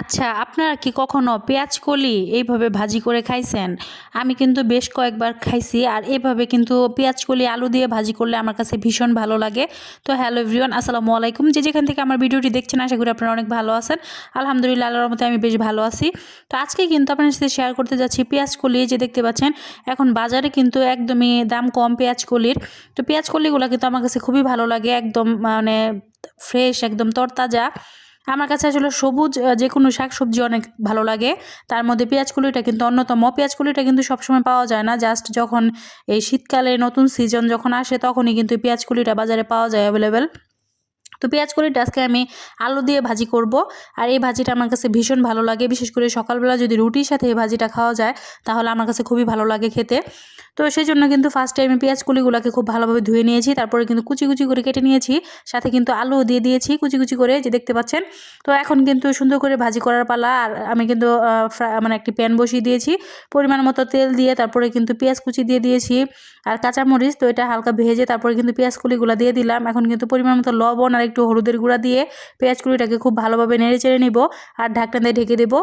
আচ্ছা আপনারা কি কখনো পেঁয়াজ, কলি এইভাবে ভাজি করে খাইছেন? আমি কিন্তু বেশ কয়েকবার খাইছি আর এভাবে কিন্তু পেঁয়াজ, কলি, আলু দিয়ে ভাজি করলে আমার কাছে ভীষণ ভালো লাগে। তো হ্যালো এভরিওয়ান, আসসালামু আলাইকুম। যে যেখান থেকে আমার ভিডিওটি দেখছেন, আশা করি আপনারা অনেক ভালো আছেন। আলহামদুলিল্লাহ, আল্লাহর মতো আমি বেশ ভালো আছি। তো আজকে কিন্তু আপনার সাথে শেয়ার করতে যাচ্ছি পেঁয়াজ, কলি। যে দেখতে পাচ্ছেন, এখন বাজারে কিন্তু একদমই দাম কম পেঁয়াজ, কলির। তো পেঁয়াজ, কলিগুলো কিন্তু আমার কাছে খুবই ভালো লাগে, একদম মানে ফ্রেশ একদম তরতাজা। আমার কাছে আসলে সবুজ যে কোনো শাক সবজি অনেক ভালো লাগে। তার মধ্যে পেঁয়াজ কলিটা কিন্তু অন্যতম। পেঁয়াজ কলিটা কিন্তু সবসময় পাওয়া যায় না। জাস্ট যখন এই শীতকালে নতুন সিজন যখন আসে, তখনই কিন্তু পেঁয়াজ কলিটা বাজারে পাওয়া যায় অ্যাভেলেবেল তো পেঁয়াজ কলিটা আজকে আমি আলু দিয়ে ভাজি করব। আর এই ভাজিটা আমার কাছে ভীষণ ভালো লাগে। বিশেষ করে সকালবেলা যদি রুটির সাথে এই ভাজিটা খাওয়া যায়, তাহলে আমার কাছে খুবই ভালো লাগে খেতে। তো সেই জন্য কিন্তু ফার্স্টে আমি পেঁয়াজ কলিগুলোকে খুব ভালোভাবে ধুয়ে নিয়েছি, তারপরে কিন্তু কুচি কুচি করে কেটে নিয়েছি, সাথে কিন্তু আলু দিয়ে দিয়েছি কুচি কুচি করে, যে দেখতে পাচ্ছেন। তো এখন কিন্তু সুন্দর করে ভাজি করার পালা, আর আমি কিন্তু মানে একটি প্যান বসিয়ে দিয়েছি। পরিমাণ মতো তেল দিয়ে তারপরে কিন্তু পেঁয়াজ কুচি দিয়ে দিয়েছি, আর কাঁচামরিচ, তো এটা হালকা ভেজে তারপরে কিন্তু পেঁয়াজ কুলিগুলো দিয়ে দিলাম। এখন কিন্তু পরিমাণ মতো লবণ আর একটু হলুদের গুঁড়া দিয়ে পেঁয়াজ কুলিটাকে খুব ভালোভাবে নেড়ে চেড়ে নিব, আর ঢাকনা দিয়ে ঢেকে দেবো।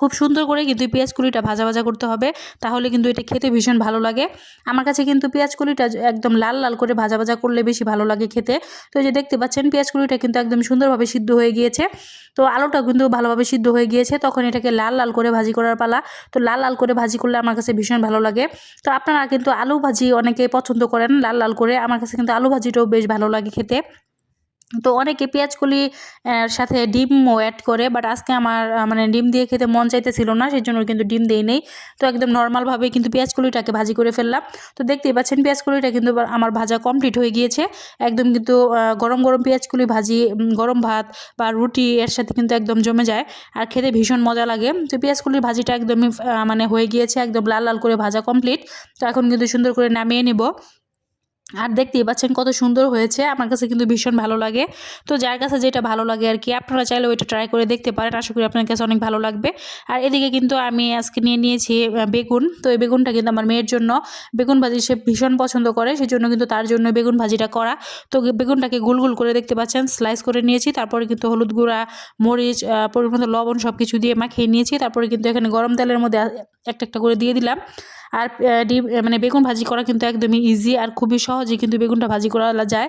খুব সুন্দর করে কিন্তু পেঁয়াজ কুলিটা ভাজা ভাজা করতে হবে, তাহলে কিন্তু এটা খেতে ভীষণ ভালো লাগে। আমার কাছে কিন্তু পেঁয়াজ কুলিটা একদম লাল লাল করে ভাজা ভাজা করলে বেশি ভালো লাগে খেতে। তো এই যে দেখতে পাচ্ছেন, পেঁয়াজ কুলিটা কিন্তু একদম সুন্দরভাবে সিদ্ধ হয়ে গিয়েছে। তো আলুটা কিন্তু ভালোভাবে সিদ্ধ হয়ে গিয়েছে, তখন এটাকে লাল লাল করে ভাজি করার পালা। তো লাল লাল করে ভাজি করলে আমার কাছে ভীষণ ভালো লাগে। তো আপনারা কিন্তু আলু ভাজি অনেকে পছন্দ করেন, লাল লাল করে। আমার কাছে কিন্তু আলু ভাজিটাও বেশ ভালো লাগে খেতে। তো অনেকে পেঁয়াজ কলি সাথে ডিমও অ্যাড করে বাট আজকে আমার মানে ডিম দিয়ে খেতে মন চাইতেছিল না, সেই জন্য কিন্তু ডিম দেই নেই। তো একদম নর্মালভাবে কিন্তু পেঁয়াজ কলিটাকে ভাজি করে ফেললাম। তো দেখতেই পাচ্ছেন পেঁয়াজ কলিটা কিন্তু আমার ভাজা কমপ্লিট হয়ে গিয়েছে। একদম কিন্তু গরম গরম পেঁয়াজ কলি ভাজি গরম ভাত বা রুটি এর সাথে কিন্তু একদম জমে যায়, আর খেতে ভীষণ মজা লাগে। তো পেঁয়াজ কলির ভাজিটা একদমই মানে হয়ে গিয়েছে, একদম লাল লাল করে ভাজা কমপ্লিট তো এখন কিন্তু সুন্দর করে নামিয়ে নিব। আর দেখতেই পাচ্ছেন কত সুন্দর হয়েছে। আমার কাছে কিন্তু ভীষণ ভালো লাগে। তো যার কাছে যেটা ভালো লাগে আর কি, আপনারা চাইলে ওইটা ট্রাই করে দেখতে পারেন। আশা করি আপনার কাছে অনেক ভালো লাগবে। আর এদিকে কিন্তু আমি আজকে নিয়ে নিয়েছি বেগুন। তো এই বেগুনটা কিন্তু আমার মেয়ের জন্য। বেগুন ভাজি সে ভীষণ পছন্দ করে সেই জন্য কিন্তু তার জন্য বেগুন ভাজিটা করা। তো বেগুনটাকে গোল গোল করে দেখতে পাচ্ছেন স্লাইস করে নিয়েছি। তারপরে কিন্তু হলুদ গুঁড়া, মরিচ পরিমাণ লবণ সব কিছু দিয়ে মাখিয়ে নিয়েছি। তারপরে কিন্তু এখানে গরম তেলের মধ্যে একটা একটা করে দিয়ে দিলাম। আর ডিম মানে বেগুন ভাজি করা কিন্তু একদমই ইজি আর খুবই সহজে কিন্তু বেগুনটা ভাজি করা যায়।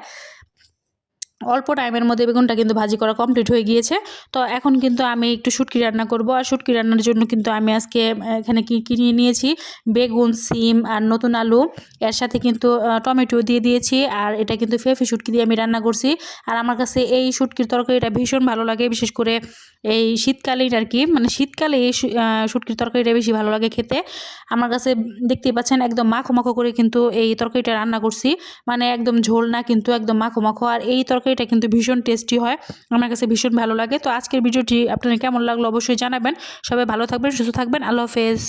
অল্প টাইমের মধ্যে বেগুনটা কিন্তু ভাজি করা কমপ্লিট হয়ে গিয়েছে। তো এখন কিন্তু আমি একটু শুটকি রান্না করব। আর শুটকি রান্নার জন্য কিন্তু আমি আজকে এখানে কি কিনে নিয়েছি? বেগুন, সিম আর নতুন আলু। এর সাথে কিন্তু টমেটো দিয়ে দিয়েছি। আর এটা কিন্তু ফেফে শুটকি দিয়ে আমি রান্না করছি। আর আমার কাছে এই শুটকির তরকারিটা ভীষণ ভালো লাগে। বিশেষ করে এই শীতকালীন আর কি মানে শীতকালে এই শুটকির তরকারিটা বেশি ভালো লাগে খেতে। আমার কাছে দেখতেই পাচ্ছেন একদম মাখো মাখো করে কিন্তু এই তরকারিটা রান্না করছি। মানে একদম ঝোল না, কিন্তু একদম মাখো মাখো। আর এই তরকারিটা কিন্তু ভীষণ টেস্টি হয়। আমার কাছে ভীষণ ভালো লাগে। তো আজকের ভিডিওটি আপনাদের কেমন লাগল অবশ্যই জানাবেন। সবাই ভালো থাকবেন, সুস্থ থাকবেন। আল্লাহ হাফেজ।